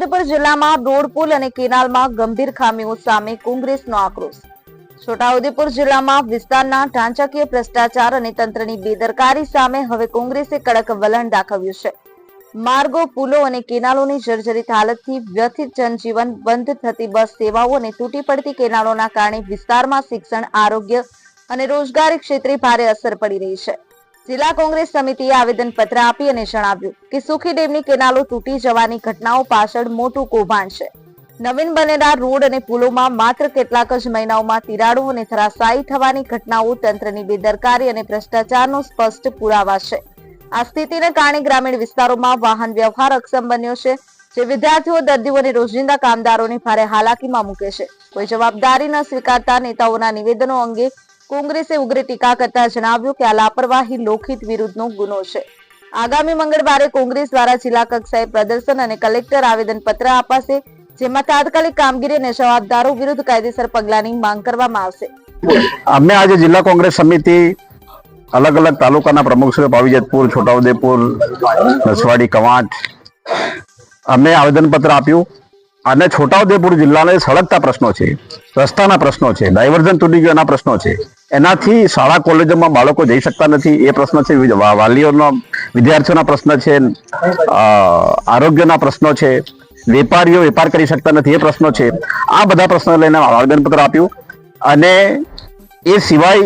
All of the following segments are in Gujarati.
છોટાઉદેપુર જિલ્લામાં રોડ પુલ અને કેનાલમાં ગંભીર ખામીઓ સામે કોંગ્રેસનો આક્રોશ. છોટાઉદેપુર જિલ્લામાં વિસ્તારના ઢાંચાકીય ભ્રષ્ટાચાર અને તંત્રની બેદરકારી સામે હવે કોંગ્રેસે કડક વલણ દાખવ્યું છે. માર્ગો, પુલો અને કેનાલોની જર્જરિત હાલતથી વ્યથિત જનજીવન બંધ થતી બસ સેવાઓ અને તૂટી પડતી કેનાલોના કારણે વિસ્તારમાં શિક્ષણ, આરોગ્ય અને રોજગારી ક્ષેત્રે ભારે અસર પડી રહી છે. જિલ્લા કોંગ્રેસ સમિતિએ આવેદન પત્ર આપી અને જણાવ્યું કે સુખી ડેમની કેનાલો તૂટી જવાની ઘટનાઓ પાછળ મોટું કૌભાંડ છે. નવીન બનેલા રોડ અને પુલોમાં માત્ર કેટલાક જ મહિનાઓમાં તિરાડો અને ધરાશાયી થવાની ઘટનાઓ તંત્રની બેદરકારી અને ભ્રષ્ટાચારનો સ્પષ્ટ પુરાવા છે. આ સ્થિતિને કારણે ગ્રામીણ વિસ્તારોમાં વાહન વ્યવહાર અક્ષમ બન્યો છે, જે વિદ્યાર્થીઓ, દર્દીઓ અને રોજિંદા કામદારોને ભારે હાલાકીમાં મૂકે છે. કોઈ જવાબદારી ન સ્વીકારતા નેતાઓના નિવેદનો અંગે કોંગ્રેસે ઉગ્ર ટીકા કરતા જણાવ્યું કે આ લાપરવાહી લોકહિત વિરુદ્ધનો ગુનો છે. આગામી મંગળવારે કોંગ્રેસ દ્વારા જિલ્લા કક્ષાએ પ્રદર્શન અને કલેક્ટર આવેદન પત્ર અપાશે જેમાં તાત્કાલિક કામગીરી અને જવાબદારો વિરુદ્ધ કાયદેસર પગલાની માંગ કરવામાં આવશે. અમે આજે જિલ્લા કોંગ્રેસ સમિતિ અલગ અલગ તાલુકાના પ્રમુખ શ્રી પાવીજતપુર, છોટાઉદેપુર, નસવાડી, કવાંટ, અમે આવેદનપત્ર આપ્યું. અને છોટાઉદેપુર જિલ્લાને સળગતા પ્રશ્નો છે, રસ્તાના પ્રશ્નો છે, ડાયવર્ઝન તૂટી ગયો એના પ્રશ્નો છે. એનાથી શાળા કોલેજોમાં બાળકો જઈ શકતા નથી, એ પ્રશ્ન છે. વાલીઓનો, વિદ્યાર્થીઓના પ્રશ્ન છે આરોગ્યના પ્રશ્નો છે, વેપારીઓ વેપાર કરી શકતા નથી, એ પ્રશ્નો છે. આ બધા પ્રશ્નો લઈને આવેદનપત્ર આપ્યું. અને એ સિવાય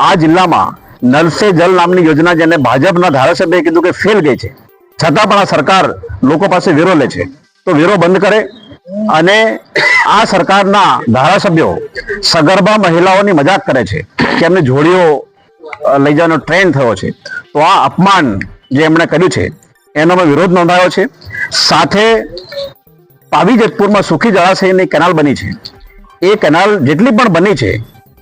આ જિલ્લામાં નલ સે જલ નામની યોજના જેને ભાજપના ધારાસભ્યએ કીધું કે ફેલ ગઈ છે. છતાં પણ આ સરકાર લોકો પાસે વેરો લે છે. તો વેરો બંધ કરે અને આ સરકારના ધારાસભ્યો સગર્ભા મહિલાઓની મજાક કરે છે કે એમને જોડીઓ લઈ જવાનો ટ્રેન્ડ થયો છે. તો આ અપમાન જે એમણે કર્યું છે, એનો મેં વિરોધ નોંધાયો છે. સાથે પાવી જેતપુરમાં સુખી જળાશયની કેનાલ બની છે. એ કેનાલ જેટલી પણ બની છે,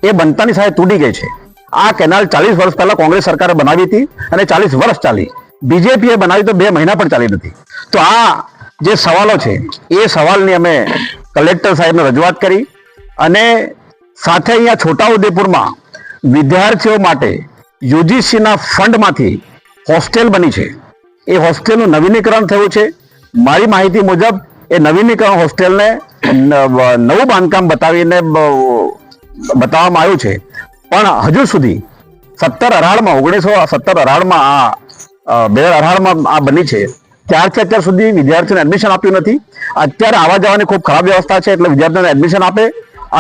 એ બનતાની સાથે તૂટી ગઈ છે. આ કેનાલ ચાલીસ વર્ષ પહેલા કોંગ્રેસ સરકારે બનાવી હતી અને ચાલીસ વર્ષ ચાલી. બીજેપીએ બનાવી તો બે મહિના પણ ચાલી નથી. તો આ જે સવાલો છે, એ સવાલની અમે કલેક્ટર સાહેબને રજૂઆત કરી અને સાથે અહીંયા છોટાઉદેપુરમાં વિદ્યાર્થીઓ માટે યુજીસીના ફંડમાંથી હોસ્ટેલ બની છે. એ હોસ્ટેલનું નવીનીકરણ થયું છે. મારી માહિતી મુજબ એ નવીનીકરણ હોસ્ટેલને નવું બાંધકામ બતાવીને બતાવવામાં આવ્યું છે. પણ હજુ સુધી સત્તર અઢારમાં, ઓગણીસો સત્તર અઢારમાં આ બે હજાર અઢારમાં આ બની છે. ત્યારથી અત્યાર સુધી વિદ્યાર્થીઓને એડમિશન આપ્યું નથી. અત્યારે આવવા જવાની ખૂબ ખરાબ વ્યવસ્થા છે એટલે વિદ્યાર્થીઓને એડમિશન આપે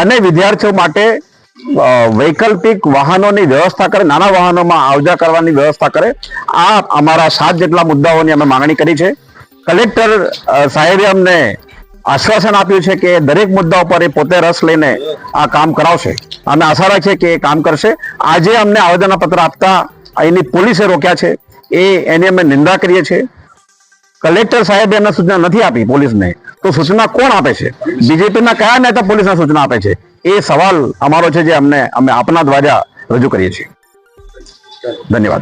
અને વિદ્યાર્થીઓ માટે વૈકલ્પિક વાહનોની વ્યવસ્થા કરે, નાના વાહનોમાં આવજા કરવાની વ્યવસ્થા કરે. આ અમારા સાત જેટલા મુદ્દાઓની અમે માંગણી કરી છે. કલેક્ટર સાહેબે અમને આશ્વાસન આપ્યું છે કે દરેક મુદ્દા ઉપર એ પોતે રસ લઈને આ કામ કરાવશે. અમે આશા રાખીએ કે એ કામ કરશે. આજે અમને આવેદનપત્ર આપતા અહીંની પોલીસે રોક્યા છે. એ એની અમે નિંદા કરીએ છીએ. કલેક્ટર સાહેબ એમને સૂચના નથી આપી પોલીસને. તો સૂચના કોણ આપે છે? બીજેપીના કયા નેતા પોલીસને સૂચના આપે છે? એ સવાલ અમારો છે જે અમને અમે આપના દ્વારા રજૂ કરીએ છીએ. ધન્યવાદ.